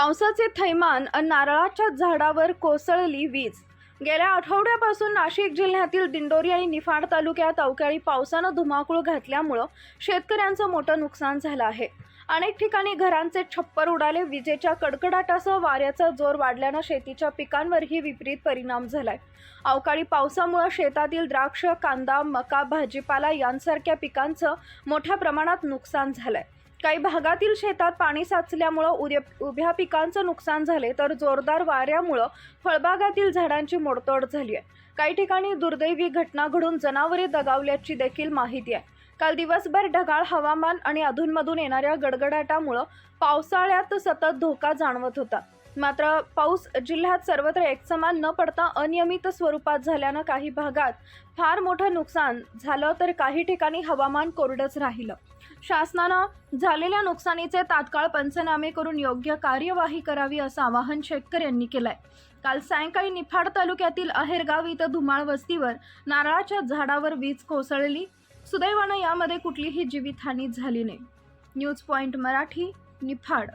पावसाचे थैमान नारळाच्या झाडावर कोसळली वीज. गेल्या आठवड्यापासून नाशिक जिल्ह्यातील दिंडोरी आणि निफाड तालुक्यात अवकाळी पावसानं धुमाकूळ घातल्यामुळं शेतकऱ्यांचं मोठं नुकसान झालं आहे. अनेक ठिकाणी घरांचे छप्पर उडाले विजेच्या कडकडाटासह वाऱ्याचा जोर वाढल्यानं शेतीच्या पिकांवरही विपरीत परिणाम झालाय. अवकाळी पावसामुळे शेतातील द्राक्ष कांदा मका भाजीपाला यांसारख्या पिकांचं मोठ्या प्रमाणात नुकसान झालंय. काही भागातील शेतात पाणी साचल्यामुळं उद्या उभ्या पिकांचं नुकसान झाले तर जोरदार वाऱ्यामुळं फळबागातील झाडांची मोडतोड झाली आहे. काही ठिकाणी दुर्दैवी घटना घडून जनावरे दगावल्याची देखील माहिती आहे. काल दिवसभर ढगाळ हवामान आणि अधूनमधून येणाऱ्या गडगडाटामुळं पावसाळ्यात सतत धोका जाणवत होता. मात्र पाऊस जिल्ह्यात सर्वत्र एकसमान न पडता अनियमित स्वरूपात झाल्यानं काही भागात फार मोठं नुकसान झालं तर काही ठिकाणी हवामान कोरडंच राहिलं. शासनानं झालेल्या नुकसानीचे तात्काळ पंचनामे करून योग्य कार्यवाही करावी असं आवाहन शेतकऱ्यांनी केलंय. काल सायंकाळी निफाड तालुक्यातील अहेरगाव इथं धुमाळ वस्तीवर नारळाच्या झाडावर वीज कोसळली. सुदैवानं यामध्ये कुठलीही जीवितहानी झाली नाही. News point Marathi Niphad.